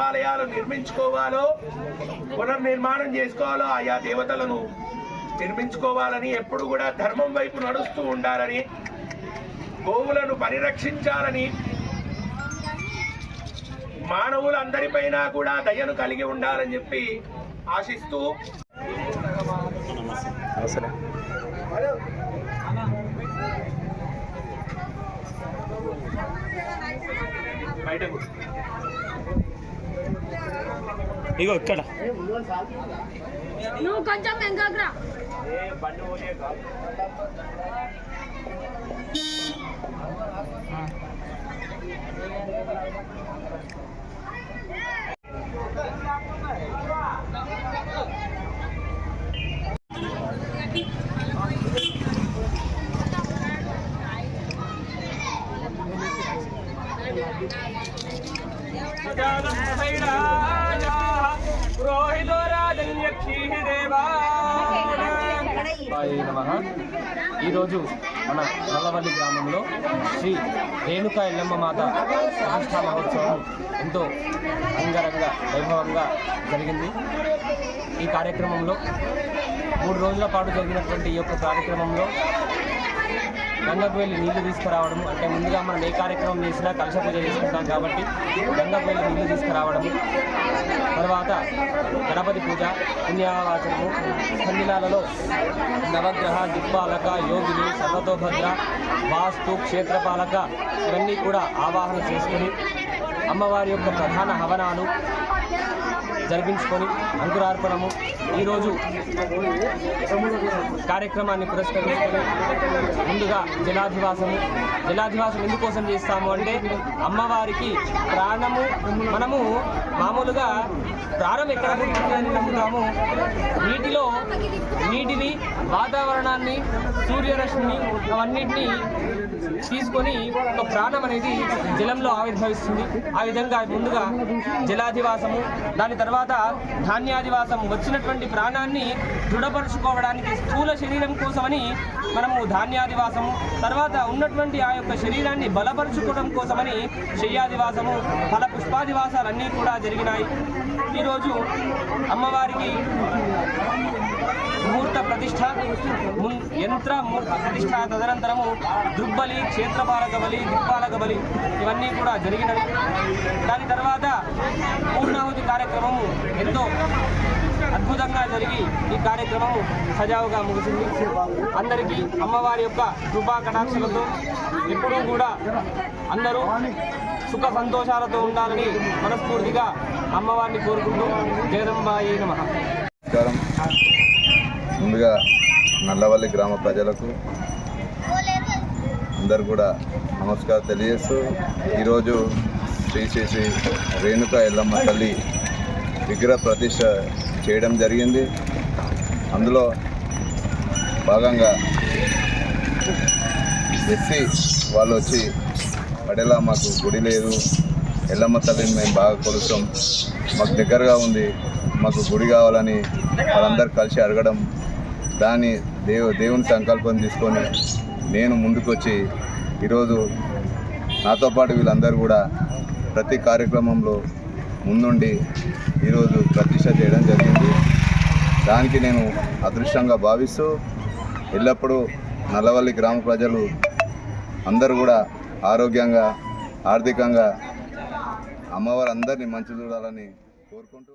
పునర్నిర్మించుకోవాలో పునర్నిర్మాణం చేసుకోవాలో ఆయా దేవతలను నిర్మించుకోవాలని ఎప్పుడు కూడా ధర్మం వైపు నడుస్తూ ఉండాలని గోవులను పరిరక్షించాలని మానవులందరిపైన కూడా దయను కలిగి ఉండాలని చెప్పి ఆశిస్తూ. బయటకు. ఇగో ఇక్కడ నువ్వు కొంచెం ఈరోజు మన నల్లవల్లి గ్రామంలో శ్రీ రేణుకా ఎల్లమ్మ మాత ప్రతిష్టా మహోత్సవం ఎంతో అంగరంగ వైభవంగా జరిగింది. ఈ కార్యక్రమంలో మూడు రోజుల పాటు జరిగినటువంటి ఈ యొక్క కార్యక్రమంలో గంగకు వెళ్ళి నీళ్ళు తీసుకురావడము అంటే ముందుగా మనం ఏ కార్యక్రమం చేసినా కలశ పూజ చేసుకుంటాం కాబట్టి గంగకు వెళ్ళి నీళ్ళు తీసుకురావడము. తర్వాత గణపతి పూజ పుణ్యావాచనము సన్నిలాలలో నవగ్రహ దిక్పాలక యోగిని సర్వతోభద్ర వాస్తు క్షేత్రపాలక ఇవన్నీ కూడా ఆవాహన చేసుకుని అమ్మవారి యొక్క ప్రధాన హవనాలు జరిపించుకొని అంకురార్పణము. ఈరోజు కార్యక్రమాన్ని పురస్కరించుకొని ముందుగా జలాధివాసము. జలాధివాసం ఎందుకోసం చేస్తాము అంటే అమ్మవారికి ప్రాణము మనము మామూలుగా ప్రాణం ఎక్కడ పుడుతుంది నమ్ముతాము నీటిలో నీటిని వాతావరణాన్ని సూర్యరశ్మిని అవన్నిటిని తీసుకొని ఒక ప్రాణం అనేది జలంలో ఆవిర్భవిస్తుంది. ఆ విధంగా ముందుగా జలాధివాసము దాని తర్వాత ధాన్యాధివాసము వచ్చినటువంటి ప్రాణాన్ని దృఢపరుచుకోవడానికి స్థూల శరీరం కోసమని మనము ధాన్యాధివాసము తర్వాత ఉన్నటువంటి ఆ యొక్క శరీరాన్ని బలపరుచుకోవడం కోసమని శయ్యాదివాసము ఫల పుష్పాదివాసాలన్నీ కూడా జరిగినాయి. ఈరోజు అమ్మవారికి ముహూర్త ప్రతిష్ట యంత్ర ముహూర్త ప్రతిష్ట తదనంతరము దుబ్బలి క్షేత్రపాలక బలి దిక్పాలక బలి ఇవన్నీ కూడా జరిగినవి. దాని తర్వాత పూర్ణాహుతి కార్యక్రమము ఎంతో అద్భుతంగా జరిగి ఈ కార్యక్రమము సజావుగా ముగిసింది. అందరికీ అమ్మవారి యొక్క కృపా కటాక్షలతో ఎప్పుడూ కూడా అందరూ సుఖ సంతోషాలతో ఉండాలని మనస్ఫూర్తిగా అమ్మవారిని కోరుకుంటూ జగదంబాయి నమ. నమస్కారం. ముందుగా నల్లవల్లి గ్రామ ప్రజలకు అందరు కూడా నమస్కారం తెలియజేస్తూ ఈరోజు శ్రీ శ్రీ శ్రీ రేణుక ఎల్లమ్మ తల్లి విగ్రహ ప్రతిష్ట చేయడం జరిగింది. అందులో భాగంగా ఎస్సీ వాళ్ళు వచ్చి పడేలా మాకు గుడి లేదు ఎల్లమ్మ తల్లిని మేము బాగా కొలుస్తాం మాకు దగ్గరగా ఉంది మాకు గుడి కావాలని వాళ్ళందరూ కలిసి అడగడం దాన్ని దేవు దేవుని సంకల్పం తీసుకొని నేను ముందుకొచ్చి ఈరోజు నాతో పాటు వీళ్ళందరూ కూడా ప్రతి కార్యక్రమంలో ముందుండి ఈరోజు ప్రతిష్ట చేయడం జరిగింది. దానికి నేను అదృష్టంగా భావిస్తూ ఎల్లప్పుడూ నల్లవల్లి గ్రామ ప్రజలు అందరూ కూడా ఆరోగ్యంగా ఆర్థికంగా అమ్మవారు అందరినీ మంచి చూడాలని కోరుకుంటూ